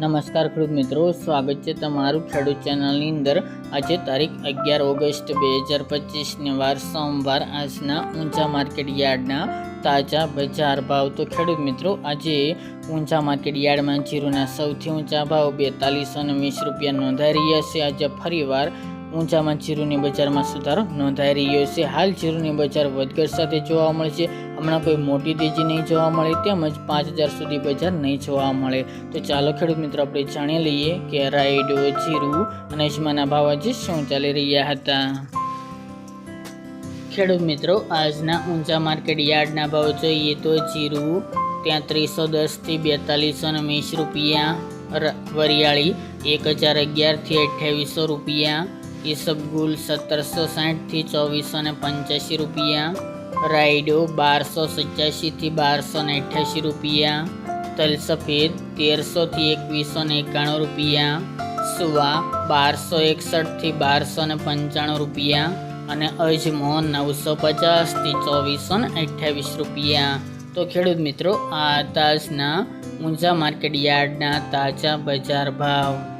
નમસ્કાર ખેડૂત મિત્રો, સ્વાગત છે તમારું ખેડૂત ચેનલની અંદર. આજે તારીખ અગિયાર ઓગસ્ટ બે હજાર પચીસને વાર સોમવાર, આજના ઊંચા માર્કેટ યાર્ડના તાજા બજાર ભાવ. તો ખેડૂત મિત્રો, આજે ઊંચા માર્કેટ યાર્ડમાં જીરુના સૌથી ઊંચા ભાવ બેતાલીસો ને વીસ રૂપિયા નોંધાઈ રહ્યા છે. આજે ફરીવાર ઊંચામાં જીરુની બજારમાં સુધારો નોંધાઈ રહ્યો છે. હાલ જીરુની બજાર વધઘટ સાથે જોવા મળે છે. હમણાં કોઈ મોટી તેજી નહીં જોવા મળે, તેમજ પાંચ હજાર સુધી બજાર નહીં જોવા મળે. તો ચાલો ખેડૂત મિત્રો, આપણે જાણી લઈએ કે રાયડો જીરું અને અજમાના ભાવ આજે શું ચાલી રહ્યા હતા. ખેડૂત મિત્રો, આજના ઊંચા માર્કેટ યાર્ડના ભાવ જોઈએ તો જીરુ ત્યાં ત્રીસો દસથી બેતાલીસો ને વીસ રૂપિયા વરિયાળી એક હજાર અગિયારથી અઠ્યાવીસો રૂપિયા ઈસબગુલ સત્તરસો સાઠથી ચોવીસો ને પંચ્યાસી રૂપિયા. રાયડો બારસો સત્યાસીથી બારસો ને અઠ્યાસી રૂપિયા. તલ સફેદ તેરસોથી એકવીસો ને એકાણું રૂપિયા. સુવા બારસો એકસઠથી બારસો ને પંચાણું રૂપિયા. અને અજમો નવસો પચાસથી ચોવીસો ને અઠ્યાવીસ રૂપિયા. તો ખેડૂત મિત્રો, આ તાજના ઊંઝા માર્કેટ યાર્ડના તાજા બજાર ભાવ.